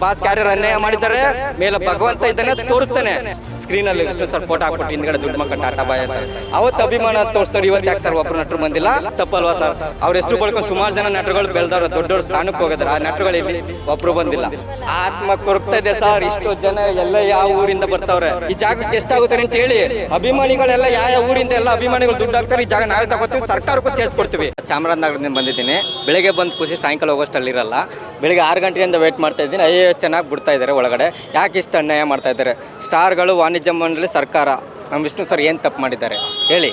Boss carrier ಅನ್ಯಾಯ ಮಾಡಿದ್ದಾರೆ. ಮೇಲೆ ಭಗವಂತ ಇದನ್ನ ತೋರಿಸ್ತಾನೆ. ಸ್ಕ್ರೀನ್ ಅಲ್ಲಿ ವಿಷ್ಣು ಸರ್ ಫೋಟೋ ಹಾಕ್ಬಿಟ್ಟು ಹಿಂದ್ಗಡೆ ದುಡ್ಡು ಮಕ್ಕ ಟಾಟಾ ಬಾಯ್ ಅಂತ. ಅವತ್ತು ಅಭಿಮಾನ ತೋರಿಸ್ತಾರೆ ಇವತ್ತು ಯಾಕೆ ಸರ್ ಒಬ್ಬರು ನಟರು ಬಂದಿಲ್ಲ? ತಪ್ಪಲ್ವಾ ಸರ್? ಅವ್ರ ಹೆಸರು ಬಳ್ಕೊಂಡು ಸುಮಾರು ಜನ ನಟರುಗಳು ಬೆಳೆದವ್ರು, ದೊಡ್ಡವ್ರ ಸ್ಥಾನಕ್ಕೆ ಹೋಗಿದ್ರೆ ಆ ನಟರುಗಳು ಇಲ್ಲಿ ಒಬ್ರು ಬಂದಿಲ್ಲ. ಆತ್ಮ ಕೊರಗ್ತಾ ಇದೆ ಸರ್. ಇಷ್ಟು ಜನ ಎಲ್ಲ ಯಾವ ಊರಿಂದ ಬರ್ತಾವ್ರೆ? ಈ ಜಾಗಕ್ಕೆ ಎಷ್ಟಾಗುತ್ತೆ ಅಂತ ಹೇಳಿ. ಅಭಿಮಾನಿಗಳೆಲ್ಲ ಯಾವ ಊರಿಂದ ಎಲ್ಲ ಅಭಿಮಾನಿಗಳು ದುಡ್ಡು ಹಾಕ್ತಾರೆ, ಈ ಜಾಗ ನಾವೇ ತಗೋತೀವಿ, ಸರ್ಕಾರಕ್ಕೂ ಸೇರಿಸ್ಕೊಡ್ತೀವಿ. ಚಾಮರಾಜನಗರದಿಂದ ಬಂದಿದ್ದೀನಿ. ಬೆಳಗ್ಗೆ ಬಂದು ಖುಷಿ ಸಾಯಂಕಾಲ ಹೋಗೋಷ್ಟು ಅಲ್ಲಿರಲ್ಲ ಬೆಳಿಗ್ಗೆ ಆರು ಗಂಟೆಯಿಂದ ವೇಟ್ ಮಾಡ್ತಾ ಇದ್ದೀನಿ. ಐ ಚೆನ್ನಾಗಿ ಬಿಡ್ತಾ ಇದ್ದಾರೆ ಒಳಗಡೆ. ಯಾಕೆ ಇಷ್ಟು ಅನ್ಯಾಯ ಮಾಡ್ತಾ ಇದ್ದಾರೆ? ಸ್ಟಾರ್ಗಳು ವಾಣಿಜ್ಯ ಮಂಡಳಿ ಸರ್ಕಾರ. ನಮ್ಮ ವಿಷ್ಣು ಸರ್ ಏನು ತಪ್ಪು ಮಾಡಿದ್ದಾರೆ? ಹೇಳಿ.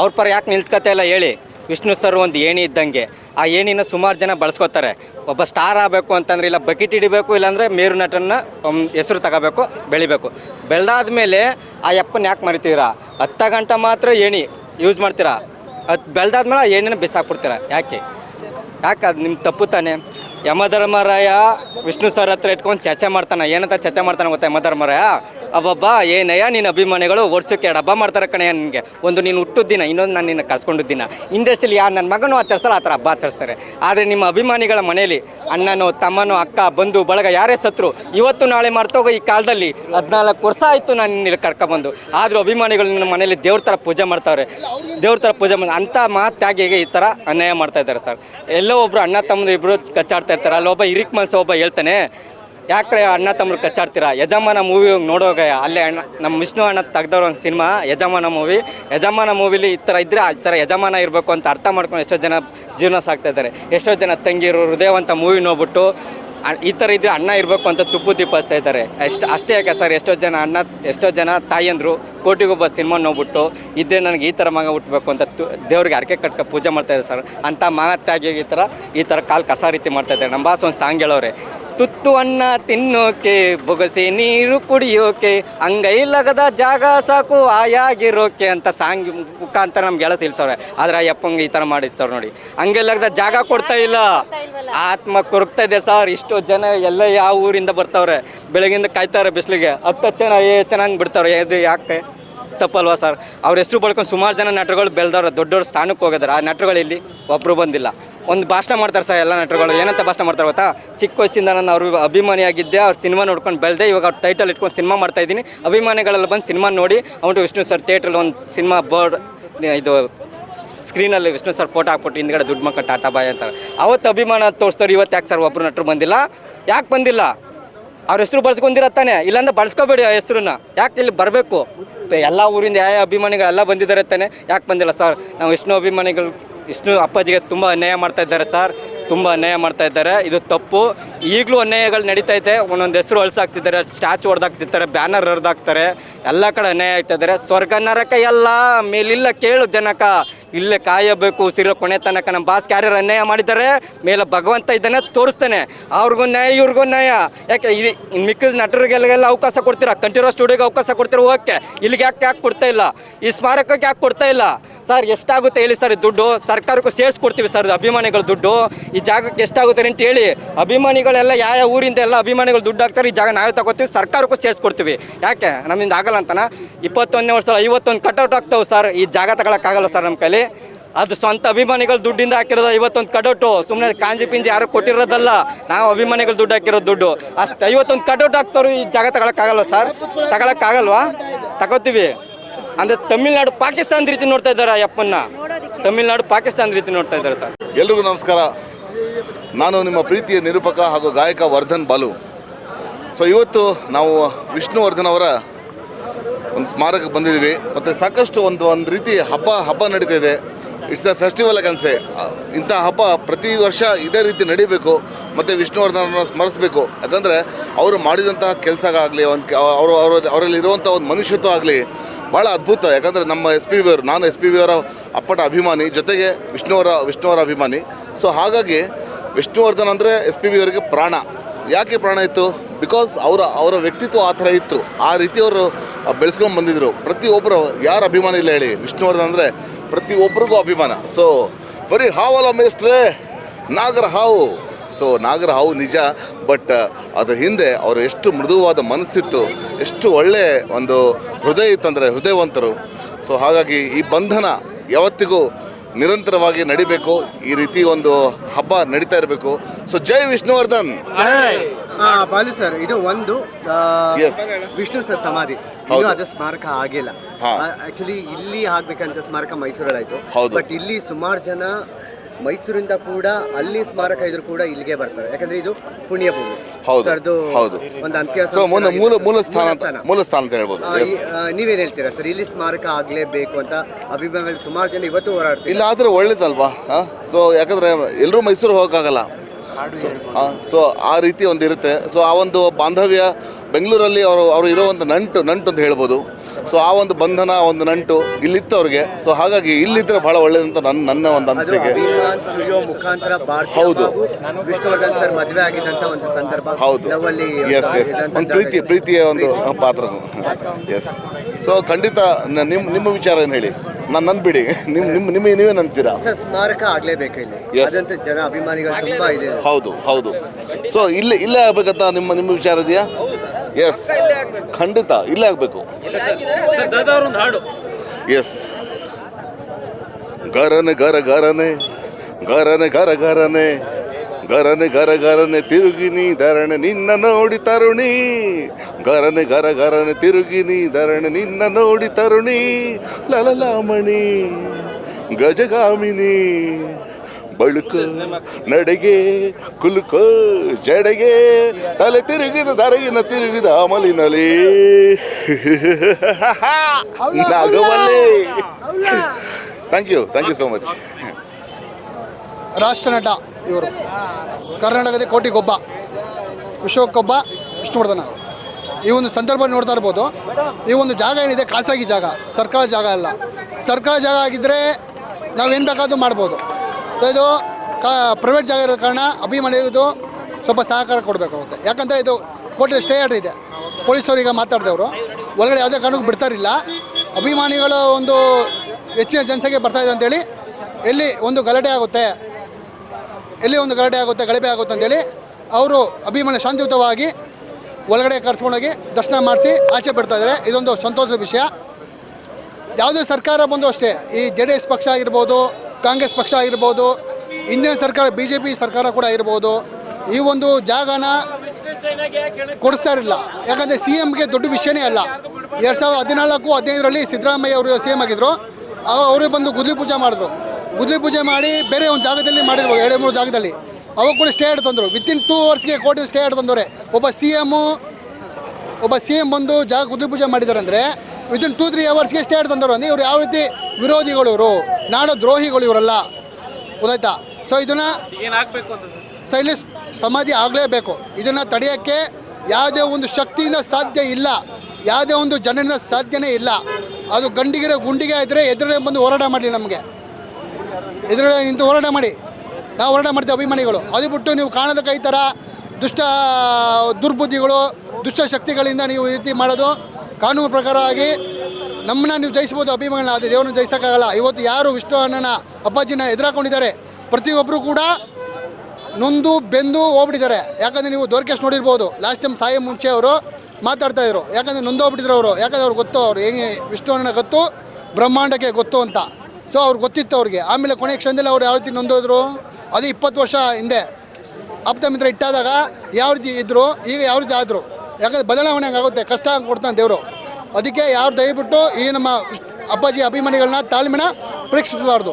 ಅವ್ರ ಪರ ಯಾಕೆ ನಿಲ್ತ್ಕತ್ತೆ ಇಲ್ಲ ಹೇಳಿ. ವಿಷ್ಣು ಸರ್ ಒಂದು ಏಣಿ ಇದ್ದಂಗೆ. ಆ ಏಣಿನ ಸುಮಾರು ಜನ ಬಳಸ್ಕೋತಾರೆ. ಒಬ್ಬ ಸ್ಟಾರ್ ಆಗಬೇಕು ಅಂತಂದ್ರೆ ಇಲ್ಲ, ಬಕೆಟ್ ಹಿಡಿಬೇಕು ಇಲ್ಲಾಂದರೆ ಮೇರು ನಟನ ಹೆಸರು ತಗೋಬೇಕು, ಬೆಳಿಬೇಕು. ಬೆಳೆದಾದ ಮೇಲೆ ಆ ಯಪ್ಪನ ಯಾಕೆ ಮರಿತೀರಾ? ಹತ್ತು ಗಂಟೆ ಮಾತ್ರ ಏಣಿ ಯೂಸ್ ಮಾಡ್ತೀರಾ? ಅದು ಬೆಳೆದಾದ್ಮೇಲೆ ಆ ಏಣಿನ ಬಿಸಾಕ್ಬಿಡ್ತೀರಾ? ಯಾಕೆ? ಯಾಕೆ ಅದು ನಿಮ್ಮ ತಪ್ಪು ತಾನೆ? ಯಮಧರ್ಮರಾಯ ವಿಷ್ಣು ಸರ್ ಹತ್ರ ಇಟ್ಕೊಂಡು ಚರ್ಚೆ ಮಾಡ್ತಾನೆ. ಏನಂತ ಚರ್ಚೆ ಮಾಡ್ತಾನೆ ಗೊತ್ತಾ ಯಮಧರ್ಮರಾಯ? ಅಬ್ಬಬ್ಬ ಏನಯ್ಯ ನಿನ್ನ ಅಭಿಮಾನಿಗಳು ವರ್ಷಕ್ಕೆ ಎರಡು ಹಬ್ಬ ಮಾಡ್ತಾರೆ ಕಣೆಯ ನಿನಗೆ. ಒಂದು ನೀನು ಹುಟ್ಟಿದ ದಿನ, ಇನ್ನೊಂದು ನಾನು ನಿನ್ನ ಕರ್ಸ್ಕೊಂಡಿದ್ದ ದಿನ. ಇಂಡಸ್ಟ್ರಿಯಲ್ಲಿ ಯಾರು ನನ್ನ ಮಗನೂ ಆಚರಿಸಲ್ಲ ಆ ಥರ ಹಬ್ಬ ಆಚರಿಸ್ತಾರೆ. ಆದರೆ ನಿಮ್ಮ ಅಭಿಮಾನಿಗಳ ಮನೆಯಲ್ಲಿ ಅಣ್ಣನೋ, ತಮ್ಮನೋ, ಅಕ್ಕ, ಬಂಧು, ಬಳಗ, ಯಾರೇ ಸತ್ರು, ಇವತ್ತು ನಾಳೆ ಮರ್ತೋಗೋ ಈ ಕಾಲದಲ್ಲಿ ಹದಿನಾಲ್ಕು ವರ್ಷ ಆಯಿತು ನಾನು ನಿನ್ನ ಕರ್ಕೊಬಂದು. ಆದರೂ ಅಭಿಮಾನಿಗಳು ನಿನ್ನ ಮನೇಲಿ ದೇವ್ರ ಥರ ಪೂಜೆ ಮಾಡ್ತಾವ್ರೆ. ದೇವ್ರ ಥರ ಪೂಜೆ ಮಾಡಿ, ಅಂಥ ಮಾತ್ಯಾಗಿಗೆ ಈ ಥರ ಅನ್ಯಾಯ ಮಾಡ್ತಾ ಇದ್ದಾರೆ ಸರ್. ಎಲ್ಲೋ ಒಬ್ಬರು ಅಣ್ಣ, ತಮ್ಮದು ಇಬ್ಬರು ಕಚ್ಚಾಡ್ತಾ ಇರ್ತಾರೆ. ಅಲ್ಲೊಬ್ಬ ಇರಿಕ್ ಮನಸ್ಸು ಒಬ್ಬ ಹೇಳ್ತಾನೆ ಯಾಕೆ ಅಣ್ಣ ತಮ್ಮರು ಕಚ್ಚಾಡ್ತೀರಾ? ಯಜಮಾನ ಮೂವಿ ನೋಡೋಗ ಅಲ್ಲೇ ಅಣ್ಣ ನಮ್ಮ ವಿಷ್ಣು ಅಣ್ಣ ತೆಗ್ದವ್ರು ಒಂದು ಸಿನಿಮಾ ಯಜಮಾನ ಮೂವಿ ಯಜಮಾನ ಮೂವಿಲಿ ಈ ಥರ ಇದ್ದರೆ ಆ ಥರ ಯಜಮಾನ ಇರಬೇಕು ಅಂತ ಅರ್ಥ ಮಾಡ್ಕೊಂಡು ಎಷ್ಟೋ ಜನ ಜೀವನ ಸಾಕ್ತಾ ಇದ್ದಾರೆ. ಎಷ್ಟೋ ಜನ ತಂಗಿರು ಹೃದಯವಂತ ಮೂವಿ ನೋಡ್ಬಿಟ್ಟು ಈ ಥರ ಇದ್ದರೆ ಅಣ್ಣ ಇರಬೇಕು ಅಂತ ತುಪ್ಪು ದೀಪಿಸ್ತಾ ಇದ್ದಾರೆ. ಎಷ್ಟು, ಅಷ್ಟೇ ಯಾಕೆ ಸರ್, ಎಷ್ಟೋ ಜನ ಅಣ್ಣ, ಎಷ್ಟೋ ಜನ ತಾಯಿಯಂದರು ಕೋಟಿಗೊಬ್ಬ ಸಿನಿಮಾ ನೋಡ್ಬಿಟ್ಟು, ಇದ್ರೆ ನನಗೆ ಈ ಥರ ಮಗ ಹುಟ್ಟಬೇಕು ಅಂತ ತು, ದೇವ್ರಿಗೆ ಅರಕೆ ಕಟ್ಕ ಪೂಜೆ ಮಾಡ್ತಾಯಿದ್ದಾರೆ ಸರ್. ಅಂಥ ತಾಗಿ ಈ ಥರ ಈ ಥರ ಕಾಲು ಕಸ ರೀತಿ ಮಾಡ್ತಾಯಿದ್ದಾರೆ ನಮ್ಮ ಬಾಸ್ ಒಂದು ಸಾಂಗ್ ಹೇಳೋರೆ ತುತ್ತು ಅನ್ನ ತಿನ್ನೋಕೆ ಬೊಗಸೆ ನೀರು ಕುಡಿಯೋಕೆ ಅಂಗೈಲಗದ ಜಾಗ ಸಾಕು ಆಯಾಗಿರೋಕೆ ಅಂತ ಸಾಂಗ್ ಮುಖಾಂತರ ನಮ್ಗೆ ಎಲ್ಲ ತಿಳಿಸವ್ರೆ. ಆದ್ರೆ ಯಪ್ಪಂಗೆ ಈ ಥರ ಮಾಡಿರ್ತಾರೆ ನೋಡಿ. ಅಂಗೈಲಗದ ಜಾಗ ಕೊಡ್ತಾ ಇಲ್ಲ. ಆತ್ಮ ಕೊರಗ್ತಾ ಇದೆ ಸರ್ ಇಷ್ಟು ಜನ ಎಲ್ಲ ಯಾವ ಊರಿಂದ ಬರ್ತಾವ್ರೆ. ಬೆಳಗಿಂದ ಕಾಯ್ತಾರೆ ಬಿಸಿಲಿಗೆ. ಹತ್ತು ಚೆನ್ನಾಗಿ ಏ ಚೆನ್ನಾಗಿ ಬಿಡ್ತಾವ್ರೆ. ಇದು ಯಾಕೆ? ತಪ್ಪಲ್ವಾ ಸರ್? ಅವ್ರ ಹೆಸರು ಬಳ್ಕೊಂಡು ಸುಮಾರು ಜನ ನಟರುಗಳು ಬೆಳೆದವ್ರೆ. ದೊಡ್ಡವ್ರ ಸ್ಥಾನಕ್ಕೆ ಹೋಗಿದಾರೆ. ಆ ನಟರುಗಳು ಇಲ್ಲಿ ಒಬ್ಬರು ಬಂದಿಲ್ಲ. ಒಂದು ಭಾಷಣ ಮಾಡ್ತಾರೆ ಸರ್ ಎಲ್ಲ ನಟರುಗಳು. ಏನಂತ ಭಾಷಣ ಮಾಡ್ತಾರೆ ಗೊತ್ತಾ? ಚಿಕ್ಕ ವಯಸ್ಸಿಂದ ನಾನು ಅವ್ರ ಅಭಿಮಾನಿಯಾಗಿದ್ದೆ, ಅವ್ರು ಸಿನಿಮಾ ನೋಡ್ಕೊಂಡು ಬೆಳೆದೆ, ಇವಾಗ ಅವ್ರ ಟೈಟಲ್ ಇಟ್ಕೊಂಡು ಸಿನಿಮಾ ಮಾಡ್ತಾ ಇದ್ದೀನಿ. ಅಭಿಮಾನಿಗಳೆಲ್ಲ ಬಂದು ಸಿನಿಮಾ ನೋಡಿ ಅವ್ನು ವಿಷ್ಣು ಸರ್ ಥಿಯೇಟ್ರಲ್ಲಿ ಒಂದು ಸಿನಿಮಾ ಬೋರ್ಡ್, ಇದು ಸ್ಕ್ರೀನಲ್ಲಿ ವಿಷ್ಣು ಸರ್ ಫೋಟೋ ಹಾಕ್ಬಿಟ್ಟು ಹಿಂದ್ಗಡೆ ದುಡ್ಡು ಮಕ್ಕ ಟಾಟಾ ಬಾಯ್ ಅಂತಾರೆ. ಅವತ್ತು ಅಭಿಮಾನ ತೋರಿಸ್ತಾರೆ ಇವತ್ತು ಯಾಕೆ ಸರ್ ಒಬ್ಬರು ನಟರು ಬಂದಿಲ್ಲ? ಯಾಕೆ ಬಂದಿಲ್ಲ? ಅವ್ರ ಹೆಸರು ಬಳಸ್ಕೊಂಡಿರತ್ತಾನೆ ಇಲ್ಲಾಂದ್ರೆ ಬಳಸ್ಕೋಬೇಡಿ ಆ ಹೆಸರನ್ನ. ಯಾಕೆ ಇಲ್ಲಿ ಬರಬೇಕು? ಎಲ್ಲ ಊರಿಂದ ಯಾವ ಅಭಿಮಾನಿಗಳೆಲ್ಲ ಬಂದಿದ್ದಾರೆ ತಾನೆ. ಯಾಕೆ ಬಂದಿಲ್ಲ ಸರ್? ನಾವು ವಿಷ್ಣು ಅಭಿಮಾನಿಗಳು ವಿಷ್ಣು ಅಪ್ಪಾಜಿಗೆ ತುಂಬ ಅನ್ಯಾಯ ಮಾಡ್ತಾ ಇದ್ದಾರೆ ಸರ್. ತುಂಬ ಅನ್ಯಾಯ ಮಾಡ್ತಾ ಇದ್ದಾರೆ. ಇದು ತಪ್ಪು. ಈಗಲೂ ಅನ್ಯಾಯಗಳು ನಡೀತಾ ಇದೆ. ಒಂದೊಂದು ಹೆಸರು ಅಳಿಸಾಕ್ತಿದ್ದಾರೆ ಸ್ಟ್ಯಾಚು ಹೊಡೆದಾಕ್ತಿರ್ತಾರೆ, ಬ್ಯಾನರ್ ಹರಿದಾಕ್ತಾರೆ. ಎಲ್ಲ ಕಡೆ ಅನ್ಯಾಯ ಆಗ್ತಾ ಇದ್ದಾರೆ. ಸ್ವರ್ಗ ನರಕ ಎಲ್ಲ ಮೇಲಿಲ್ಲ ಕೇಳು ಜನಕ. ಇಲ್ಲೇ ಕಾಯಬೇಕು, ಉಸಿರೋ ಕೊನೆ ತನಕ. ನಮ್ಮ ಬಾಸ್ ಯಾರ್ಯಾರು ಅನ್ಯಾಯ ಮಾಡಿದ್ದಾರೆ? ಮೇಲೆ ಭಗವಂತ ಇದ್ದಾನೆ, ತೋರಿಸ್ತಾನೆ. ಅವ್ರಿಗೂ ನ್ಯಾಯ, ಇವ್ರಿಗೂ ನ್ಯಾಯ. ಯಾಕೆ, ಇಲ್ಲಿ ಮಿಕ್ಕಿದ ನಟರಿಗೆಲ್ಲ ಅವಕಾಶ ಕೊಡ್ತೀರಾ? ಕಂಠೀರೋ ಸ್ಟುಡಿಯೋಗೆ ಅವಕಾಶ ಕೊಡ್ತೀರಾ? ಓಕೆ. ಇಲ್ಲಿಗೆ ಯಾಕೆ ಯಾಕೆ ಕೊಡ್ತಾ ಇಲ್ಲ? ಈ ಸ್ಮಾರಕಕ್ಕೆ ಯಾಕೆ ಕೊಡ್ತಾ ಇಲ್ಲ? ಸರ್, ಎಷ್ಟಾಗುತ್ತೆ ಹೇಳಿ ಸರ್ ದುಡ್ಡು? ಸರ್ಕಾರಕ್ಕೂ ಸೇರಿಸ್ಕೊಡ್ತೀವಿ ಸರ್ ಅಭಿಮಾನಿಗಳ ದುಡ್ಡು. ಈ ಜಾಗಕ್ಕೆ ಎಷ್ಟಾಗುತ್ತೆ ಅಂತ ಹೇಳಿ, ಅಭಿಮಾನಿಗಳೆಲ್ಲ ಯಾವ ಊರಿಂದ ಎಲ್ಲ ಅಭಿಮಾನಿಗಳು ದುಡ್ಡು ಹಾಕ್ತಾರೆ, ಈ ಜಾಗ ನಾವೇ ತಗೋತೀವಿ ಸರ್ಕಾರಕ್ಕೂ ಸೇರಿಸ್ಕೊಡ್ತೀವಿ. ಯಾಕೆ? ನಮ್ಮಿಂದ ಆಗಲ್ಲ ಅಂತನ? ಇಪ್ಪತ್ತೊಂದನೇ ವರ್ಷ ಐವತ್ತೊಂದು ಕಟೌಟ್ ಆಗ್ತಾವೆ ಸರ್, ಈ ಜಾಗ ತಗೊಳಕ್ಕಾಗಲ್ಲ ಸರ್ ನಮ್ಮ ಕೈಲಿ. ಅದು ಸ್ವಂತ ಅಭಿಮಾನಿಗಳು ದುಡ್ಡಿಂದ ಹಾಕಿರೋದು ಐವತ್ತೊಂದು ಕಟೌಟು ಸುಮ್ಮನೆ ಕಾಂಜಿ ಪಿಂಜಿ ಯಾರು ಕೊಟ್ಟಿರೋದಲ್ಲ, ನಾವು ಅಭಿಮಾನಿಗಳು ದುಡ್ಡು ಹಾಕಿರೋದು ದುಡ್ಡು. ಅಷ್ಟು ಐವತ್ತೊಂದು ಕಟೌಟ್ ಹಾಕ್ತಾವ್ರು ಈ ಜಾಗ ತಗೊಳಕ್ಕಾಗಲ್ಲ ಸರ್. ತಗೊಳಕ್ಕಾಗಲ್ವಾ? ತಗೋತೀವಿ ಅಂದ್ರೆ ತಮಿಳ್ನಾಡು ಪಾಕಿಸ್ತಾನ ರೀತಿ ನೋಡ್ತಾ ಇದ್ದಾರೆ ಅಪ್ಪನ್ನ ಯಪ್ಪನ್ನ. ತಮಿಳ್ನಾಡು ಪಾಕಿಸ್ತಾನದ ರೀತಿ ನೋಡ್ತಾ ಇದ್ದಾರೆ ಸರ್. ಎಲ್ರಿಗೂ ನಮಸ್ಕಾರ. ನಾನು ನಿಮ್ಮ ಪ್ರೀತಿಯ ನಿರೂಪಕ ಹಾಗೂ ಗಾಯಕ ವರ್ಧನ್ ಬಾಲು. ಸೊ ಇವತ್ತು ನಾವು ವಿಷ್ಣುವರ್ಧನ್ ಅವರ ಒಂದು ಸ್ಮಾರಕಕ್ಕೆ ಬಂದಿದ್ದೀವಿ. ಮತ್ತು ಸಾಕಷ್ಟು ಒಂದು ಒಂದು ರೀತಿ ಹಬ್ಬ ಹಬ್ಬ ನಡೀತಾ ಇದೆ. ಇಟ್ಸ್ ಅ ಫೆಸ್ಟಿವಲ್ ಅನ್ಸೆ ಇಂಥ ಹಬ್ಬ ಪ್ರತಿ ವರ್ಷ ಇದೇ ರೀತಿ ನಡೀಬೇಕು. ಮತ್ತು ವಿಷ್ಣುವರ್ಧನನ್ನು ಸ್ಮರಿಸಬೇಕು. ಯಾಕಂದರೆ ಅವರು ಮಾಡಿದಂತಹ ಕೆಲಸಗಳಾಗಲಿ ಒಂದು ಅವರು ಅವರು ಅವರಲ್ಲಿ ಇರುವಂಥ ಒಂದು ಮನುಷ್ಯತ್ವ ಆಗಲಿ ಭಾಳ ಅದ್ಭುತ, ಯಾಕಂದರೆ ನಮ್ಮ ಎಸ್ ಪಿ ವಿ ಅವರು ನಾನು ಎಸ್ ಪಿ ವಿ ಅವರ ಅಪ್ಪಟ ಅಭಿಮಾನಿ, ಜೊತೆಗೆ ವಿಷ್ಣುವರ ವಿಷ್ಣುವರ ಅಭಿಮಾನಿ. ಸೊ ಹಾಗಾಗಿ ವಿಷ್ಣುವರ್ಧನ್ ಅಂದರೆ ಎಸ್ ಪಿ ವಿ ಅವರಿಗೆ ಪ್ರಾಣ. ಯಾಕೆ ಪ್ರಾಣ ಇತ್ತು? ಬಿಕಾಸ್ ಅವರ ಅವರ ವ್ಯಕ್ತಿತ್ವ ಆ ಥರ ಇತ್ತು. ಆ ರೀತಿ ಅವರು ಬೆಳೆಸ್ಕೊಂಡು ಬಂದಿದ್ದರು ಪ್ರತಿಯೊಬ್ಬರು, ಯಾರು ಅಭಿಮಾನ ಇಲ್ಲ ಹೇಳಿ. ವಿಷ್ಣುವರ್ಧನ್ ಅಂದರೆ ಪ್ರತಿಯೊಬ್ಬರಿಗೂ ಅಭಿಮಾನ. ಸೊ ಬರೀ ಹಾವಲ್ಲ ಮೇಸ್ಟ್ರೆ ನಾಗರ ಹಾವು ಸೊ ನಾಗರ ಹಾವು ನಿಜ ಬಟ್ ಅದರ ಹಿಂದೆ ಅವರು ಎಷ್ಟು ಮೃದುವಾದ ಮನಸ್ಸಿತ್ತು ಎಷ್ಟು ಒಳ್ಳೆ ಒಂದು ಹೃದಯ ಇತ್ತಂದರೆ ಹೃದಯವಂತರು. ಸೊ ಹಾಗಾಗಿ ಈ ಬಂಧನ ಯಾವತ್ತಿಗೂ ನಿರಂತರವಾಗಿ ನಡಿಬೇಕು ಈ ರೀತಿ ಒಂದು ಹಬ್ಬ ನಡೀತಾ ಇರಬೇಕು. ಸೊ ಜೈ ವಿಷ್ಣುವರ್ಧನ್! ಆ, ಬಾಲು ಸರ್ ಇದು ಒಂದು ವಿಷ್ಣು ಸರ್ ಸಮಾಧಿ. ಅದು ಸ್ಮಾರಕ ಆಗಿಲ್ಲ. ಆಕ್ಚುಲಿ ಇಲ್ಲಿ ಆಗ್ಬೇಕಂತ ಸ್ಮಾರಕ ಮೈಸೂರಲ್ಲಿ ಆಯ್ತು ಬಟ್ ಇಲ್ಲಿ ಸುಮಾರು ಜನ ಮೈಸೂರಿಂದ ಕೂಡ ಅಲ್ಲಿ ಸ್ಮಾರಕ ಇದ್ರು ಕೂಡ ಇಲ್ಲಿಗೆ ಬರ್ತಾರೆ. ಯಾಕಂದ್ರೆ ಇದು ಪುಣ್ಯ ಭೂಮಿ. ಹೌದು. ಸರ್ದು ಹೌದು. ಒಂದು ಅಂತ್ಯ ಸೊ ಮೂಲ ಮೂಲ. ಮೂಲ ಸ್ಥಾನ ಮೂಲ ಸ್ಥಾನ. ಮೂಲ ಸ್ಥಾನ ಅಂತ ಹೇಳ್ಬೋದು. ನೀವೇನು ಹೇಳ್ತೀರಾ ಸರ್? ಇಲ್ಲಿ ಸ್ಮಾರಕ ಆಗಲೇಬೇಕು ಅಂತ ಅಭಿಮಾನಿಗಳು ಸುಮಾರು ಜನ ಇವತ್ತು ಹೋರಾಡ್ತಾರೆ ಇಲ್ಲ ಆದರೆ ಒಳ್ಳೇದಲ್ವಾ? ಸೊ ಯಾಕಂದ್ರೆ ಎಲ್ಲರೂ ಮೈಸೂರು ಹೋಗೋಕ್ಕಾಗಲ್ಲ. ಸೊ ಆ ರೀತಿ ಒಂದು ಇರುತ್ತೆ ಸೊ ಆ ಒಂದು ಬಾಂಧವ್ಯ ಬೆಂಗಳೂರಲ್ಲಿ ಅವರು ಅವರು ಇರೋ ಒಂದು ನಂಟು ನಂಟು ಅಂತ ಹೇಳ್ಬೋದು. ಸೊ ಆ ಒಂದು ಬಂಧನ ಒಂದು ನಂಟು ಇಲ್ಲಿತ್ತು ಅವ್ರಿಗೆ ಸೊ ಹಾಗಾಗಿ ಇಲ್ಲಿದ್ರೆ ಬಹಳ ಒಳ್ಳೇದಂತ ನನ್ನ ನನ್ನ ಒಂದು ಅನಿಸಿಕೆ ಹೌದು. ಹೌದು. ಎಸ್ ಎಸ್ ಒಂದು ಪ್ರೀತಿ ಪ್ರೀತಿಯ ಒಂದು ಪಾತ್ರ. ಎಸ್ ಸೊ ಖಂಡಿತ ನಿಮ್ಮ ನಿಮ್ಮ ವಿಚಾರ ಏನು ಹೇಳಿ? ನಾನು ನಂದ್ಬಿಡಿ ಬಿಡಿ ನಿಮ್ಮ ನಿಮ್ಮ ನಿಮಗೆ ನೀವೇ ಸರ್ ಸ್ಮಾರಕ ಆಗ್ಲೇಬೇಕು ಇಲ್ಲಿ. ಜನ ಅಭಿಮಾನಿಗಳು ತುಂಬಾ ಇದೆ. ಹೌದು ಹೌದು. ಸೊ ಇಲ್ಲೇ ಇಲ್ಲೇ ಆಗ್ಬೇಕಂತ ನಿಮ್ಮ ನಿಮ್ಮ ವಿಚಾರ ಇದೆಯಾ? ಎಸ್ ಖಂಡಿತ, ಇಲ್ಲೇ ಆಗಬೇಕು. ಎಸ್ ಗರನೆ, ಗರ, ಗರನೆ ಗರನೆ, ಗರ, ಗರನೆ ಗರನೆ, ಗರ, ಗರನೆ ತಿರುಗಿನಿ ಧರಣೆ, ನಿನ್ನ ನೋಡಿ ತರುಣಿ. ಗರನೆ, ಗರ, ಗರನೆ ತಿರುಗಿನಿ ಧರಣೆ, ನಿನ್ನ ನೋಡಿ ತರುಣಿ. ಲಲಲಾಮಣಿ, ಗಜಗಾಮಿನಿ ಬಳುಕು ನಡೆಗೆ ಕುಲುಕು ಜಡೆಗೆ ತಲೆ ತಿರುಗಿದ ತರಗಿನ ತಿರುಗಿದ ಅಮಲಿನಲಿ Nagavalli. Thank you thank you so much ರಾಷ್ಟ್ರ ನಟ ಇವರು. ಕರ್ನಾಟಕದ ಕೋಟಿಗೊಬ್ಬ ವಿಶ್ವಕ್ಕೊಬ್ಬ ವಿಷ್ಣುವರ್ಧನ. ಈ ಒಂದು ಸಂದರ್ಭ ನೋಡ್ತಾ ಇರ್ಬೋದು. ಈ ಒಂದು ಜಾಗ ಏನಿದೆ ಖಾಸಗಿ ಜಾಗ ಸರ್ಕಾರ ಜಾಗ ಅಲ್ಲ. ಸರ್ಕಾರ ಜಾಗ ಆಗಿದ್ದರೆ ನಾವೇನು ಬೇಕಾದರೂ ಮಾಡ್ಬೋದು. ಇದು ಕ ಪ್ರೈವೇಟ್ ಜಾಗ ಇರೋ ಕಾರಣ ಅಭಿಮಾನಿಗೂ ಸ್ವಲ್ಪ ಸಹಕಾರ ಕೊಡಬೇಕಾಗುತ್ತೆ. ಯಾಕಂದರೆ ಇದು ಕೋಟೆ ಸ್ಟೇ ಆರ್ಡರ್ ಇದೆ. ಪೊಲೀಸರು ಮಾತಾಡಿದವರು ಒಳಗಡೆ ಯಾವುದೇ ಕಾರಣಕ್ಕೂ ಬಿಡ್ತಾರಿಲ್ಲ ಅಭಿಮಾನಿಗಳು ಒಂದು ಹೆಚ್ಚಿನ ಜನಸಂಖ್ಯೆ ಬರ್ತಾ ಇದೆ ಅಂತೇಳಿ ಎಲ್ಲಿ ಒಂದು ಗಲಾಟೆ ಆಗುತ್ತೆ, ಎಲ್ಲಿ ಒಂದು ಗಲಾಟೆ ಆಗುತ್ತೆ, ಗಲಭೆ ಆಗುತ್ತೆ ಅಂತೇಳಿ ಅವರು ಅಭಿಮಾನ ಶಾಂತಿಯುತವಾಗಿ ಒಳಗಡೆ ಕರ್ಸ್ಕೊಂಡೋಗಿ ದರ್ಶನ ಮಾಡಿಸಿ ಆಚೆ ಬಿಡ್ತಾ ಇದ್ದಾರೆ. ಇದೊಂದು ಸಂತೋಷದ ವಿಷಯ. ಯಾವುದೇ ಸರ್ಕಾರ ಬಂದು ಅಷ್ಟೇ ಈ ಜೆ ಪಕ್ಷ ಆಗಿರ್ಬೋದು ಕಾಂಗ್ರೆಸ್ ಪಕ್ಷ ಆಗಿರ್ಬೋದು ಇಂದಿನ ಸರ್ಕಾರ ಬಿ ಜೆ ಪಿ ಸರ್ಕಾರ ಕೂಡ ಇರ್ಬೋದು ಈ ಒಂದು ಜಾಗನ ಕೊಡಿಸ್ತಾ ಇರಲಿಲ್ಲ. ಯಾಕಂದರೆ ಸಿ ಎಮ್ಗೆ ದೊಡ್ಡ ವಿಷಯನೇ ಅಲ್ಲ. ಎರಡು ಸಾವಿರದ ಹದಿನಾಲ್ಕು, ಹದಿನೈದರಲ್ಲಿ ಸಿದ್ದರಾಮಯ್ಯ ಅವರು ಸಿ ಎಂ ಆಗಿದ್ದರು ಅವರೇ ಬಂದು ಗುದ್ಲಿ ಪೂಜೆ ಮಾಡಿದ್ರು. ಗುದ್ಲಿ ಪೂಜೆ ಮಾಡಿ ಬೇರೆ ಒಂದು ಜಾಗದಲ್ಲಿ ಮಾಡಿರ್ಬೋದು, ಎರಡು, ಮೂರು ಜಾಗದಲ್ಲಿ. ಅವಾಗ ಕೂಡ ಸ್ಟೇ ಆಡ್ ತಂದರು. ವಿತಿನ್ ಟೂ ಅವರ್ಸ್ಗೆ ಕೋಟಿ ಸ್ಟೇ ಆಡ್ ತಂದವ್ರೆ. ಒಬ್ಬ ಸಿ ಎಮ್ಮು, ಒಬ್ಬ ಸಿ ಎಂ ಬಂದು ಜಾಗ ಗುದ್ಲಿ ಪೂಜೆ ಮಾಡಿದ್ದಾರೆ ಅಂದರೆ ವಿತಿನ್ ಟೂ ತ್ರೀ ಅವರ್ಸ್ಗೆ ಸ್ಟೇಟ್ ತಂದರು ಅಂದರೆ ಇವರು ಯಾವ ರೀತಿ ವಿರೋಧಿಗಳು ಇವರು? ನಾಡ ದ್ರೋಹಿಗಳು ಇವರಲ್ಲ. ಗೊತ್ತಾಯ್ತಾ? ಸೊ ಇದನ್ನು ಸೊ ಇಲ್ಲಿ ಸಮಾಧಿ ಆಗಲೇಬೇಕು. ಇದನ್ನು ತಡೆಯೋಕ್ಕೆ ಯಾವುದೇ ಒಂದು ಶಕ್ತಿಯಿಂದ ಸಾಧ್ಯ ಇಲ್ಲ. ಯಾವುದೇ ಒಂದು ಜನರಿಂದ ಸಾಧ್ಯನೇ ಇಲ್ಲ. ಅದು ಗಂಡಿಗಿರ ಗುಂಡಿಗೆ ಇದ್ದರೆ ಎದುರೇ ಬಂದು ಹೋರಾಟ ಮಾಡಲಿ ನಮಗೆ. ಎದುರೇ ನಿಂತು ಹೋರಾಟ ಮಾಡಿ. ನಾವು ಹೋರಾಟ ಮಾಡ್ತೀವಿ ಅಭಿಮಾನಿಗಳು. ಅದು ಬಿಟ್ಟು ನೀವು ಕಾಣದ ಕೈ ಥರ ದುಷ್ಟ ದುರ್ಬುದ್ಧಿಗಳು ದುಷ್ಟ ಶಕ್ತಿಗಳಿಂದ ನೀವು ಈ ರೀತಿ ಮಾಡೋದು ಕಾನೂನು ಪ್ರಕಾರವಾಗಿ ನಮ್ಮನ್ನ ನೀವು ಜಯಿಸ್ಬೋದು ಅಭಿಮಾನಿಗಳನ್ನ ಅದು ದೇವ್ರನ್ನ ಜಯಿಸೋಕ್ಕಾಗಲ್ಲ. ಇವತ್ತು ಯಾರು ವಿಷ್ಣು ಅಣ್ಣನ ಅಪ್ಪಾಜಿನ ಎದುರಾಕೊಂಡಿದ್ದಾರೆ ಪ್ರತಿಯೊಬ್ಬರು ಕೂಡ ನೊಂದು ಬೆಂದು ಹೋಗ್ಬಿಟ್ಟಿದ್ದಾರೆ. ಯಾಕಂದರೆ ನೀವು ದೊರಕೇಶ್ ನೋಡಿರ್ಬೋದು ಲಾಸ್ಟ್ ಟೈಮ್ ಸಾಯಿ ಮುಂಚೆ ಅವರು ಮಾತಾಡ್ತಾ ಇದ್ರು. ಯಾಕಂದರೆ ನೊಂದೋಗ್ಬಿಟ್ಟಿದ್ರು ಅವರು. ಯಾಕಂದರೆ ಅವ್ರಿಗೆ ಗೊತ್ತು ಅವ್ರು ಹೆಂಗೆ ಅಣ್ಣನ ಗೊತ್ತು, ಬ್ರಹ್ಮಾಂಡಕ್ಕೆ ಗೊತ್ತು ಅಂತ. ಸೊ ಅವ್ರಿಗೆ ಗೊತ್ತಿತ್ತು ಅವ್ರಿಗೆ. ಆಮೇಲೆ ಕೊನೆ ಕ್ಷಣದಲ್ಲಿ ಅವ್ರು ಯಾವ ರೀತಿ ನೊಂದೋದ್ರು ಅದು ಇಪ್ಪತ್ತು ವರ್ಷ ಹಿಂದೆ. ಆಪ್ತ ಮಿತ್ರ ಇಟ್ಟಾದಾಗ ಯಾವ ರೀತಿ ಇದ್ದರು ಈಗ ಯಾವ ರೀತಿ ಆದರು? ಯಾಕಂದರೆ ಬದಲಾವಣೆ ಆಗುತ್ತೆ ಕಷ್ಟ ಕೊಡ್ತಾನೆ ದೇವರು. ಅದಕ್ಕೆ ಯಾರು ದಯವಿಟ್ಟು ಈ ನಮ್ಮ ಅಪ್ಪಾಜಿ ಅಭಿಮಾನಿಗಳನ್ನ ತಾಳ್ಮೆನ ಪರೀಕ್ಷಿಸಬಾರ್ದು.